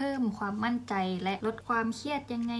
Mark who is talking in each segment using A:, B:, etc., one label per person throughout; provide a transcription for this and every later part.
A: เพิ่มความมั่นใจและลดความเครียดยังไง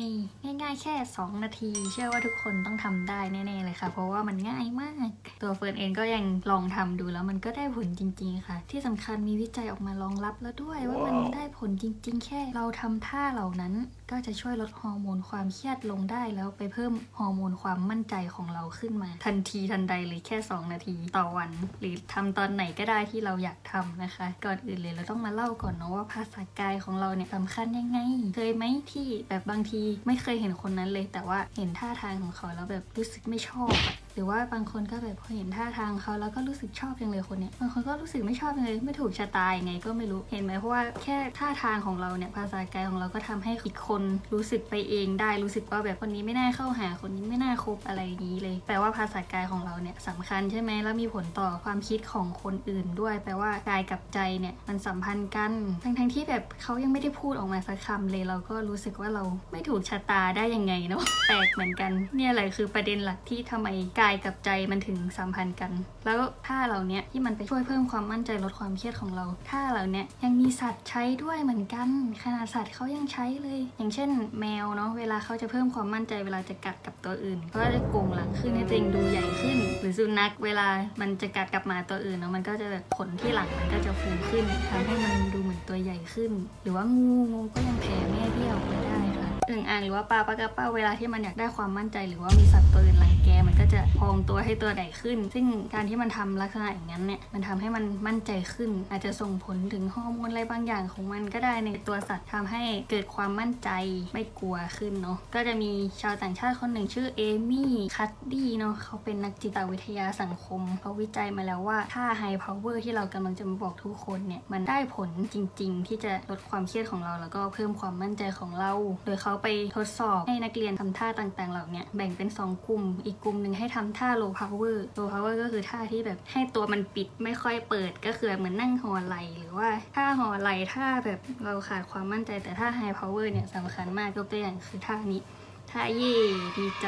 A: ง่าย ๆ แค่ 2 นาที เชื่อว่าทุกคนต้องทำได้แน่ๆเลยค่ะ เพราะว่ามันง่ายมาก ตัวเฟิร์นเองก็ยังลองทำดูแล้วมันก็ได้ผลจริง ๆ ค่ะ ที่สำคัญมีวิจัยออกมารองรับแล้วด้วย ว่ามันได้ผลจริง ๆ แค่ เราทำท่าเหล่านั้น ก็จะช่วยลดฮอร์โมนความเครียดลงได้แล้วไปเพิ่มฮอร์โมนความมั่นใจของเราขึ้นมา ทันทีทันใดเลยแค่ 2 นาทีต่อวัน หรือทำตอนไหนก็ได้ที่เราอยากทำนะคะ ก่อนอื่นเลยเราต้องมาเล่าก่อนเนาะว่าภาษากายของเราเนี่ยสำคัญยังไง เคยไหมที่แบบบางทีไม่เคยเห็นคนนั้นเลย แต่ว่าเห็นท่าทางของเขาแล้วแบบรู้สึกไม่ชอบอะหรือว่าบางคนก็แบบพอเห็นท่าทางเขาแล้วก็รู้สึกชอบจังเลยคนเนี้ยบางคนก็รู้สึกไม่ชอบจังเลยไม่ถูกชะตายังไงก็ไม่รู้เห็นไหมเพราะว่าแค่ท่าทางของเราเนี่ยภาษากายของเราก็ทำให้อีกคนรู้สึกไปเองได้รู้สึกว่าแบบคนนี้ไม่น่าเข้าหาคนนี้ไม่น่าคบอะไรอย่างนี้เลย แปลว่าภาษากายของเราเนี่ยสำคัญใช่ไหมแล้วมีผลต่อความคิดของคนอื่นด้วย แปลว่ากายกับใจเนี่ยมันสัมพันธ์กันทั้งทั้งที่แบบเขายังไม่ได้พูดออกมาสักคำเลยเราก็รู้สึกว่าเราไม่ถูกชะตาได้ยังไงเนาะแปลกเหมือนกันเนี่ยแหละคือประเด็นหลักที่ทำไมกายกับใจมันถึงสัมพันธ์กัน แล้วท่าเหล่านี้ที่มันไปช่วยเพิ่มความมั่นใจลดความเครียดของเราท่าเหล่านี้ยังมีสัตว์ใช้ด้วยเหมือนกันขนาดสัตว์เขายังใช้เลย อย่างเช่น แมวเนาะเวลาเขาจะเพิ่มความมั่นใจเวลาจะกัดกับตัวอื่นเขาก็จะโกงหลังขึ้นให้ตัวเองดูใหญ่ขึ้น หรือสุนัขเวลามันจะกัดกลับมาตัวอื่นเนาะมันก็จะแบบขนที่หลังมันก็จะฟูขึ้นทำให้มันดูเหมือนตัวใหญ่ขึ้น หรือว่างูงูก็ยังแผ่แม่เบี้ยออกมาได้ค่ะ อึ่งอ่างหรือว่าปลาปลากระเป้าเวลาที่มันอยากได้ความมั่นใจ หรือว่ามีสัตว์ตัวอื่นรังแกมันก็จะพองตัวให้ตัวใหญ่ขึ้น ซึ่งการที่มันทำลักษณะอย่างนั้นเนี่ยมันทำให้มันมั่นใจขึ้น อาจจะส่งผลถึงฮอร์โมนอะไรบางอย่างของมันก็ได้ในตัวสัตว์ทำให้เกิดความมั่นใจไม่กลัวขึ้นเนาะก็จะมีชาวต่างชาติคนหนึ่งชื่อเอมี่คัตดี้เนาะเขาเป็นนักจิตวิทยาสังคมเขาวิจัยมาแล้วว่าถ้าไฮพาวเวอร์ที่เรากำลังจะมาบอกทุกคนเนี่ยมันได้ผลจริง ๆ ที่จะลดความเครียดของเราแล้วก็เพิ่มความมั่นใจของเรา โดยเขาไปทดสอบให้นักเรียนทำท่าต่างๆ เหล่านี้แบ่งเป็น 2 กลุ่ม อีกกลุ่มหนึ่งให้ทำท่า low power low power ก็คือท่าที่แบบให้ตัวมันปิดไม่ค่อยเปิดก็คือเหมือนนั่งหอไหลหรือว่าท่าหอไหลท่าแบบเราขาดความมั่นใจแต่ท่า high power เนี่ยสำคัญมากยกตัวอย่างคือท่านี้ท่าเย่ดีใจ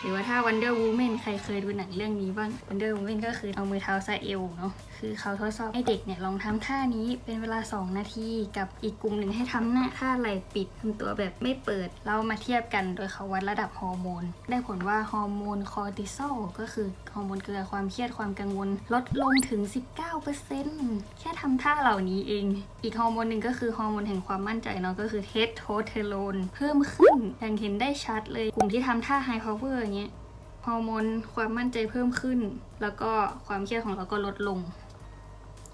A: หรือว่าถ้า Wonder Woman ใครเคยดูหนังเรื่องนี้บ้าง Wonder Woman ก็คือเอามือเท้าซะเอวเนาะคือเขาทดสอบให้เด็กเนี่ยลองทำท่านี้เป็นเวลา 2 นาทีกับอีกกลุ่มหนึ่งให้ทำหน้าท่าไหล่ปิดทำตัวแบบไม่เปิด เรามาเทียบกันโดยเขาวัดระดับฮอร์โมน ได้ผลว่าฮอร์โมนคอร์ติซอลก็คือฮอร์โมนเกลือความเครียดความกังวล ลดลงถึง 19%แค่ทำท่าเหล่านี้เอง อีกฮอร์โมนหนึ่งก็คือฮอร์โมนแห่งความมั่นใจเนาะก็คือเทสโทสเทโรนเพิ่มขึ้นอย่างเห็นได้ชัดเลยกลุ่มที่ทำท่าไฮพาวเวอร์เงี้ยฮอร์โมนความมั่นใจเพิ่มขึ้น แล้วก็ความเครียดของเราก็ลดลง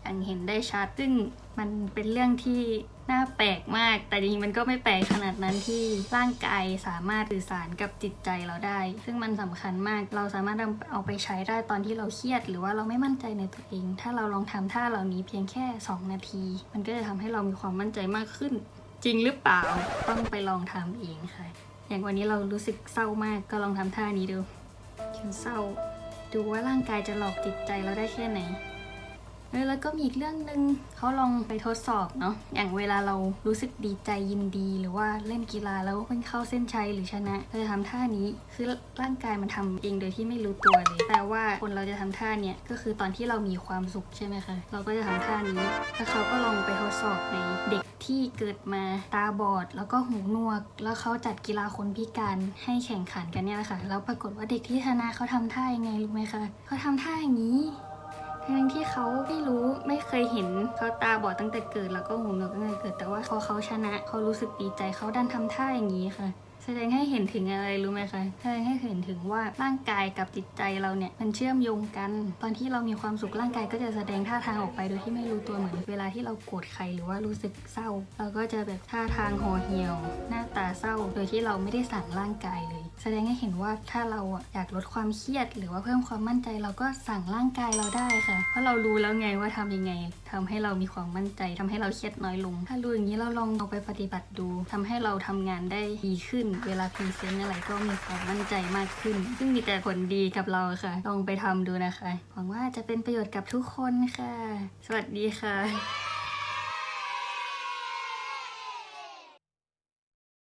A: อย่างเห็นได้ชัดซึ่งมันเป็นเรื่องที่น่าแปลกมาก แต่จริงๆมันก็ไม่แปลกขนาดนั้นที่ร่างกายสามารถสื่อสารกับจิตใจเราได้ ซึ่งมันสำคัญมาก เราสามารถเอาไปใช้ได้ตอนที่เราเครียด หรือว่าเราไม่มั่นใจในตัวเอง ถ้าเราลองทำท่าเหล่านี้เพียงแค่ 2 นาที มันก็จะทำให้เรามีความมั่นใจมากขึ้น จริงหรือเปล่าต้องไปลองทำเองค่ะ อย่างวันนี้เรารู้สึกเศร้ามากก็ลองทำท่านี้ดูฉันเศร้า ดูว่าร่างกายจะหลอกจิตใจเราได้แค่ไหนแล้วก็มีอีกเรื่องหนึ่งเขาลองไปทดสอบเนาะอย่างเวลาเรารู้สึกดีใจยินดี หรือว่าเล่นกีฬาแล้วมันเข้าเส้นชัยหรือชนะเราจะทำท่านี้คือร่างกายมันทำเองโดยที่ไม่รู้ตัวเลยแต่ว่าคนเราจะทำท่าเนี้ยก็คือตอนที่เรามีความสุขใช่ไหมคะเราก็จะทำท่านี้แล้วเขาก็ลองไปทดสอบในเด็ก ที่เกิดมาตาบอดแล้วก็หูหนวก แล้วเขาจัดกีฬาคนพิการให้แข่งขันกันเนี่ยแหละค่ะแล้วปรากฏว่าเด็กที่ชนะเขาทำท่ายังไงรู้ไหมคะเขาทำท่าอย่างนี้ทั้งที่เขาไม่รู้ไม่เคยเห็นเขาตาบอดตั้งแต่เกิด แล้วก็หูหนวกตั้งแต่เกิด แต่ว่าพอเขาชนะเขารู้สึกดีใจเขาดันทำท่าอย่างนี้ค่ะ แสดงให้เห็นถึงอะไรรู้ไหมคะแสดงให้เห็นถึงว่าร่างกายกับจิตใจเราเนี่ยมันเชื่อมโยงกัน ตอนที่เรามีความสุขร่างกายก็จะแสดงท่าทางออกไปโดยที่ไม่รู้ตัวเหมือนเวลาที่เราโกรธใครหรือว่ารู้สึกเศร้า เราก็จะแบบท่าทางห่อเหี่ยว หน้าตาเศร้า โดยที่เราไม่ได้สั่งร่างกายเลย แสดงให้เห็นว่าถ้าเราอยากลดความเครียด หรือว่าเพิ่มความมั่นใจเราก็สั่งร่างกายเราได้ค่ะ เพราะเรารู้แล้วไงว่าทำยังไงทำให้เรามีความมั่นใจทำให้เราเครียดน้อยลง ถ้ารู้อย่างนี้เราลองเอาไปปฏิบัติดูทำให้เราทำงานได้ดีขึ้นเวลาพรีเซนต์อะไรก็มีความมั่นใจมากขึ้น ซึ่งมีแต่ผลดีกับเราค่ะ ลองไปทำดูนะคะ หวังว่าจะเป็นประโยชน์กับทุกคนค่ะ สวัสดีค่ะ